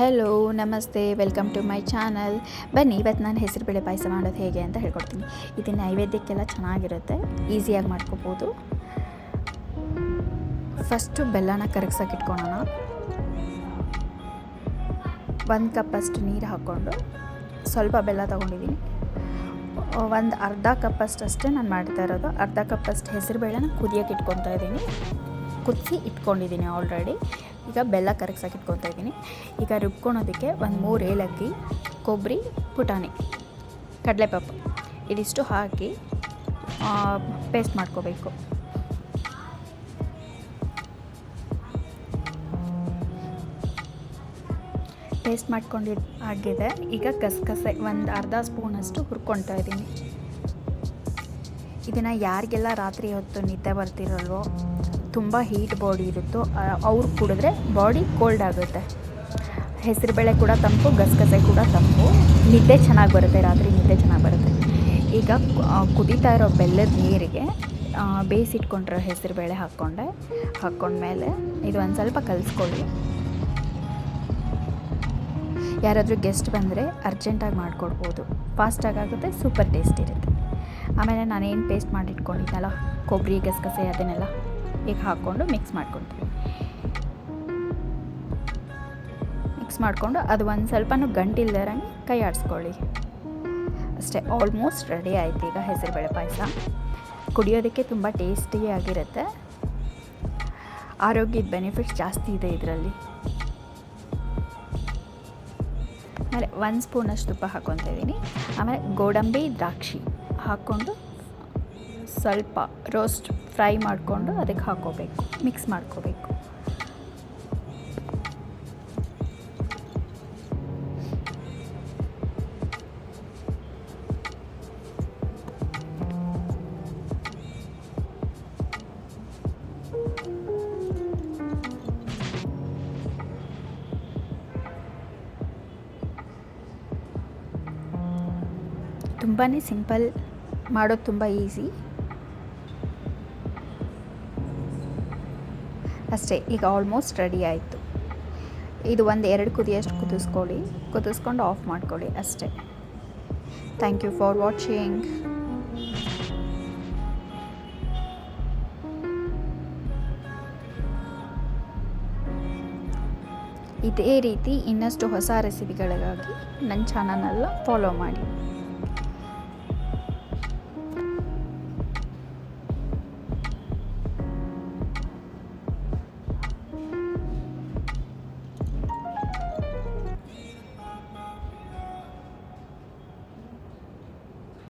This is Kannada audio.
ಹೆಲೋ ನಮಸ್ತೆ ವೆಲ್ಕಮ್ ಟು ಮೈ ಚಾನಲ್ ಬನ್ನಿ, ಇವತ್ತು ನಾನು ಹೆಸರುಬೇಳೆ ಪಾಯಸ ಮಾಡೋದು ಹೇಗೆ ಅಂತ ಹೇಳ್ಕೊಡ್ತೀನಿ. ಇದು ನೈವೇದ್ಯಕ್ಕೆಲ್ಲ ಚೆನ್ನಾಗಿರುತ್ತೆ ಈಸಿಯಾಗಿ ಮಾಡ್ಕೋಬೋದು. ಫಸ್ಟು ಬೆಲ್ಲನ ಕರಗ್ಸೋಕೆ ಇಟ್ಕೊಳೋಣ. ಒಂದು ಕಪ್ಪಷ್ಟು ನೀರು ಹಾಕ್ಕೊಂಡು ಸ್ವಲ್ಪ ಬೆಲ್ಲ ತೊಗೊಂಡಿದ್ದೀನಿ. ಒಂದು ಅರ್ಧ ಕಪ್ಪಷ್ಟು ಅಷ್ಟೇ ನಾನು ಮಾಡ್ತಾ ಇರೋದು. ಅರ್ಧ ಕಪ್ಪಷ್ಟು ಹೆಸರುಬೇಳೆನ ಕುದಿಯೋಕೆ ಇಟ್ಕೊತಾ ಇದ್ದೀನಿ. ಕುದಿಸಿ ಇಟ್ಕೊಂಡಿದ್ದೀನಿ ಆಲ್ರೆಡಿ ಈಗ ಬೆಲ್ಲ ಕರಗ್ಸಕ್ಕೆ ಇಟ್ಕೊತಾ ಇದ್ದೀನಿ. ಈಗ ರುಬ್ಕೊಳೋದಕ್ಕೆ ಒಂದು ಮೂರು ಏಲಕ್ಕಿ ಕೊಬ್ಬರಿ ಪುಟಾಣಿ, ಕಡಲೆಪಪ್ಪು ಇದಿಷ್ಟು ಹಾಕಿ ಪೇಸ್ಟ್ ಮಾಡ್ಕೋಬೇಕು. ಪೇಸ್ಟ್ ಮಾಡ್ಕೊಂಡು ಆಗಿದೆ. ಈಗ ಗಸಗಸೆ ಒಂದು ಅರ್ಧ ಸ್ಪೂನಷ್ಟು ಹುರ್ಕೊಳ್ತಾ ಇದ್ದೀನಿ. ಇದನ್ನು ಯಾರಿಗೆಲ್ಲ ರಾತ್ರಿ ಹೊತ್ತು ನಿದ್ದೆ ಬರ್ತಿರಲ್ವೋ ತುಂಬ ಹೀಟ್ ಬಾಡಿ ಇರುತ್ತೋ ಅವ್ರು ಕುಡಿದ್ರೆ ಬಾಡಿ ಕೋಲ್ಡ್ ಆಗುತ್ತೆ. ಹೆಸರುಬೇಳೆ ಕೂಡ ತಂಪು, ಗಸಗಸೆ ಕೂಡ ತಂಪು. ನಿದ್ದೆ ಚೆನ್ನಾಗಿ ಬರುತ್ತೆ, ರಾತ್ರಿ ನಿದ್ದೆ ಚೆನ್ನಾಗಿ ಬರುತ್ತೆ. ಈಗ ಕುದೀತಾ ಇರೋ ಬೆಲ್ಲದ ನೀರಿಗೆ ಬೇಯಿಸಿಟ್ಕೊಂಡಿರೋ ಹೆಸರುಬೇಳೆ ಹಾಕ್ಕೊಂಡೆ. ಹಾಕ್ಕೊಂಡ್ಮೇಲೆ ಇದು ಒಂದು ಸ್ವಲ್ಪ ಕಲಿಸ್ಕೊಳ್ಳಿ. ಯಾರಾದರೂ ಗೆಸ್ಟ್ ಬಂದರೆ ಅರ್ಜೆಂಟಾಗಿ ಮಾಡಿಕೊಡ್ಬೋದು. ಫಾಸ್ಟಾಗಿ ಆಗುತ್ತೆ ಸೂಪರ್ ಟೇಸ್ಟ್ ಇರುತ್ತೆ. ಆಮೇಲೆ ನಾನೇನು ಪೇಸ್ಟ್ ಮಾಡಿಟ್ಕೊಂಡಿದ್ದೆನಲ್ಲ ಕೊಬ್ಬರಿ, ಗಸಗಸೆ ಅದನ್ನೆಲ್ಲ ಈಗ ಹಾಕ್ಕೊಂಡು ಮಿಕ್ಸ್ ಮಾಡ್ಕೊತೀವಿ ಮಿಕ್ಸ್ ಮಾಡಿಕೊಂಡು ಅದು ಒಂದು ಸ್ವಲ್ಪನೂ ಗಂಟಿಲ್ದಿರಂಗೆ ಕೈ ಆಡಿಸ್ಕೊಳ್ಳಿ. ಅಷ್ಟೇ, ಆಲ್ಮೋಸ್ಟ್ ರೆಡಿ ಆಯ್ತು ಈಗ ಹೆಸರುಬೇಳೆ ಪಾಯಸ. ಕುಡಿಯೋದಕ್ಕೆ ತುಂಬ ಟೇಸ್ಟಿಯಾಗಿರುತ್ತೆ ಆರೋಗ್ಯದ ಬೆನಿಫಿಟ್ಸ್ ಜಾಸ್ತಿ ಇದೆ ಇದರಲ್ಲಿ. ಆಮೇಲೆ ಒಂದು ಸ್ಪೂನಷ್ಟು ತುಪ್ಪ ಹಾಕ್ಕೊತಾ ಇದ್ದೀನಿ. ಆಮೇಲೆ ಗೋಡಂಬಿ ದ್ರಾಕ್ಷಿ ಹಾಕ್ಕೊಂಡು ಸ್ವಲ್ಪ ರೋಸ್ಟ್ ಫ್ರೈ ಮಾಡಿಕೊಂಡು ಅದಕ್ಕೆ ಹಾಕ್ಕೋಬೇಕು ಮಿಕ್ಸ್ ಮಾಡ್ಕೋಬೇಕು. ತುಂಬಾ ಸಿಂಪಲ್ ಮಾಡೋದು ತುಂಬ ಈಸಿ. ಅಷ್ಟೇ, ಈಗ ಆಲ್ಮೋಸ್ಟ್ ರೆಡಿ ಆಯಿತು. ಇದು ಒಂದು ಎರಡು ಕುದಿಯಷ್ಟು ಕುದಿಸ್ಕೊಳ್ಳಿ. ಕುದಿಸ್ಕೊಂಡು ಆಫ್ ಮಾಡ್ಕೊಳ್ಳಿ ಅಷ್ಟೇ. ಥ್ಯಾಂಕ್ ಯು ಫಾರ್ ವಾಚಿಂಗ್ ಇದೇ ರೀತಿ ಇನ್ನಷ್ಟು ಹೊಸ ರೆಸಿಪಿಗಳಿಗಾಗಿ ನನ್ನ ಫಾಲೋ ಮಾಡಿ.